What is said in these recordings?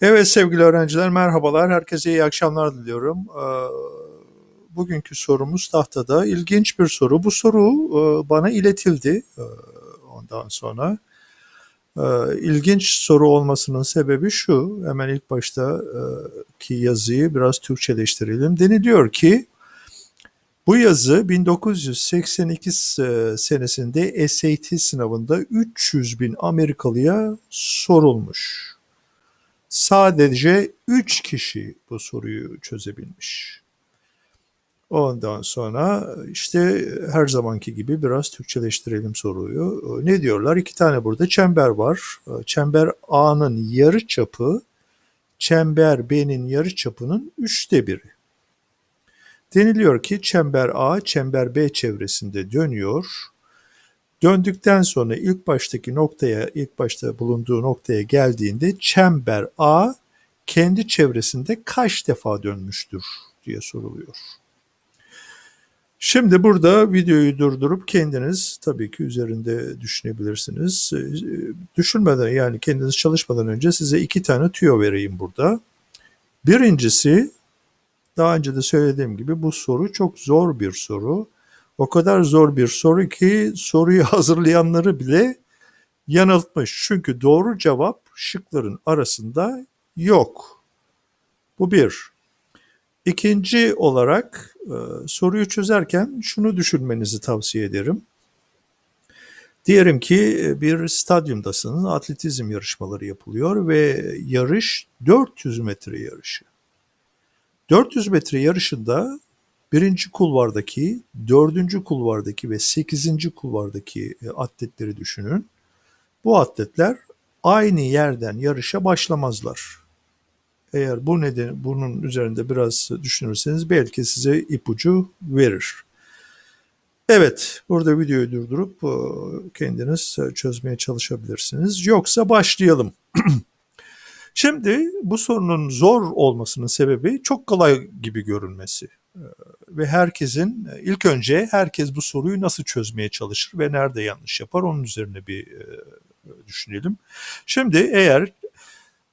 Evet sevgili öğrenciler merhabalar. Herkese iyi akşamlar diliyorum. Ee, Bugünkü sorumuz tahtada. İlginç bir soru. Bu soru e, bana iletildi e, ondan sonra. E, İlginç soru olmasının sebebi şu. Hemen ilk baştaki yazıyı biraz Türkçeleştirelim. Deniliyor ki bu yazı 1982 senesinde SAT sınavında 300 bin Amerikalıya sorulmuş. Sadece 3 kişi bu soruyu çözebilmiş. Ondan sonra işte her zamanki gibi biraz Türkçeleştirelim soruyu. Ne diyorlar? İki tane burada çember var. Çember A'nın yarı çapı çember B'nin yarı çapının üçte biri. Deniliyor ki çember A çember B çevresinde dönüyor. Döndükten sonra ilk baştaki noktaya, ilk başta bulunduğu noktaya geldiğinde çember A kendi çevresinde kaç defa dönmüştür diye soruluyor. Şimdi burada videoyu durdurup kendiniz tabii ki üzerinde düşünebilirsiniz. Düşünmeden yani kendiniz çalışmadan önce size iki tane tüyo vereyim burada. Birincisi daha önce de söylediğim gibi bu soru çok zor bir soru. O kadar zor bir soru ki soruyu hazırlayanları bile yanıltmış. Çünkü doğru cevap şıkların arasında yok. Bu bir. İkinci olarak e, soruyu çözerken şunu düşünmenizi tavsiye ederim. Diyelim ki e, bir stadyumdasınız, atletizm yarışmaları yapılıyor ve yarış 400 metre yarışı. 400 metre yarışında birinci kulvardaki, dördüncü kulvardaki ve sekizinci kulvardaki e, atletleri düşünün. Bu atletler aynı yerden yarışa başlamazlar. Eğer bu neden bunun üzerinde biraz düşünürseniz belki size ipucu verir. Evet, burada videoyu durdurup e, kendiniz çözmeye çalışabilirsiniz. Yoksa başlayalım. Şimdi bu sorunun zor olmasının sebebi çok kolay gibi görünmesi. E, ve herkesin ilk önce herkes bu soruyu nasıl çözmeye çalışır ve nerede yanlış yapar onun üzerine bir e, düşünelim. Şimdi eğer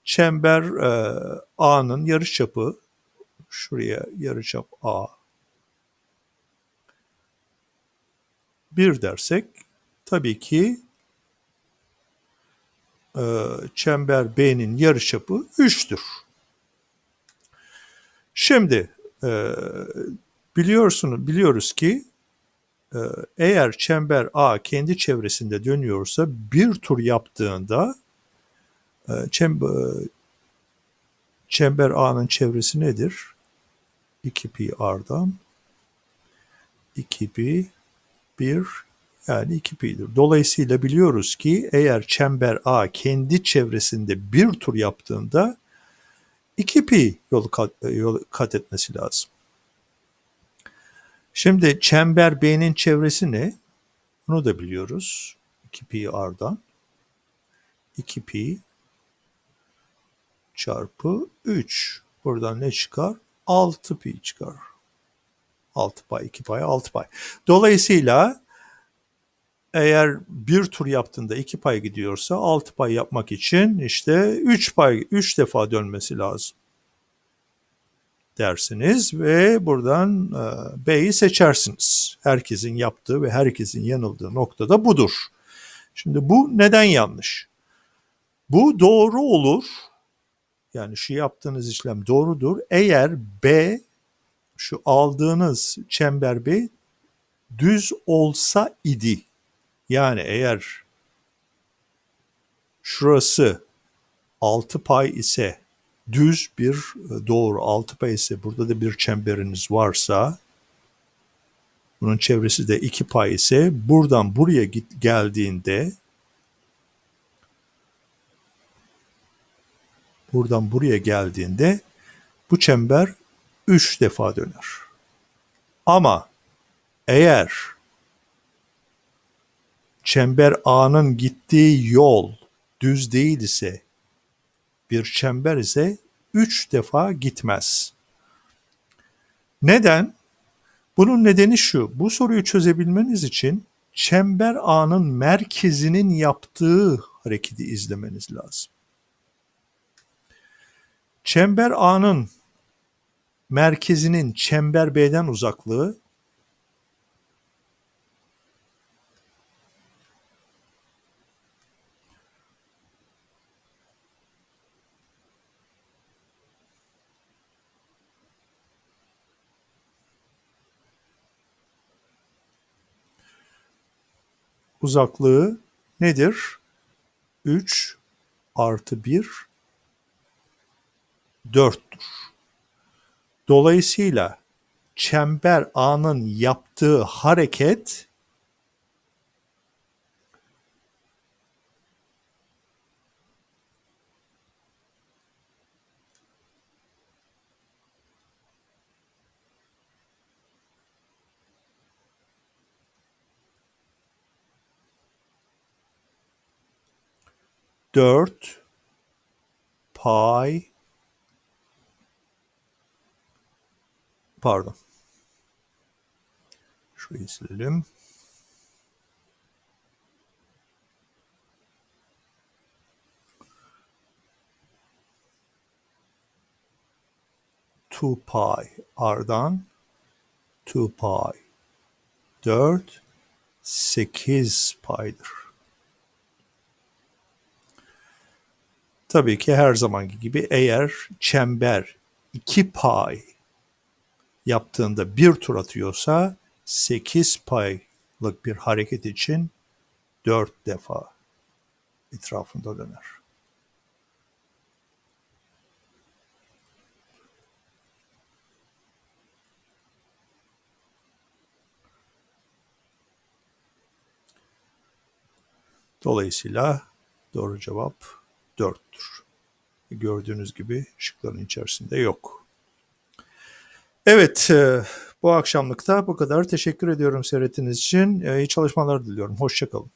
çember e, A'nın yarıçapı şuraya yarıçap A bir dersek tabii ki e, çember B'nin yarıçapı 3'tür. Şimdi e, biliyorsunuz biliyoruz ki e, eğer çember A kendi çevresinde dönüyorsa bir tur yaptığında Çember, çember A'nın çevresi nedir? 2 pi R'dan 2 pi 1 yani 2 pi'dir. Dolayısıyla biliyoruz ki eğer çember A kendi çevresinde bir tur yaptığında 2 pi yolu kat, yol kat etmesi lazım. Şimdi çember B'nin çevresi ne? Bunu da biliyoruz. 2 pi R'dan 2 pi çarpı 3. Buradan ne çıkar? 6 pi çıkar. 6 pay, 2 pay, 6 pay. Dolayısıyla eğer bir tur yaptığında 2 pay gidiyorsa 6 pay yapmak için işte 3 pay 3 defa dönmesi lazım dersiniz ve buradan e, B'yi seçersiniz. Herkesin yaptığı ve herkesin yanıldığı nokta da budur. Şimdi bu neden yanlış? Bu doğru olur yani şu yaptığınız işlem doğrudur. Eğer B şu aldığınız çember B düz olsa idi. Yani eğer şurası 6 pay ise düz bir doğru 6 pay ise burada da bir çemberiniz varsa bunun çevresi de 2 pay ise buradan buraya git geldiğinde buradan buraya geldiğinde bu çember 3 defa döner. Ama eğer çember A'nın gittiği yol düz değil ise bir çember ise 3 defa gitmez. Neden? Bunun nedeni şu. Bu soruyu çözebilmeniz için çember A'nın merkezinin yaptığı hareketi izlemeniz lazım. Çember A'nın merkezinin çember B'den uzaklığı uzaklığı nedir? 3 artı 1 4'tür. Dolayısıyla çember A'nın yaptığı hareket dört pay pardon şurayı silelim. Two pi R'dan two pi 4 8 paydır. Tabii ki her zamanki gibi eğer çember 2 pay yaptığında bir tur atıyorsa 8 paylık bir hareket için 4 defa etrafında döner. Dolayısıyla doğru cevap 4'tür. Gördüğünüz gibi şıkların içerisinde yok. Evet, e, bu akşamlıkta bu kadar. Teşekkür ediyorum seyrettiğiniz için. E, İyi çalışmalar diliyorum. Hoşçakalın.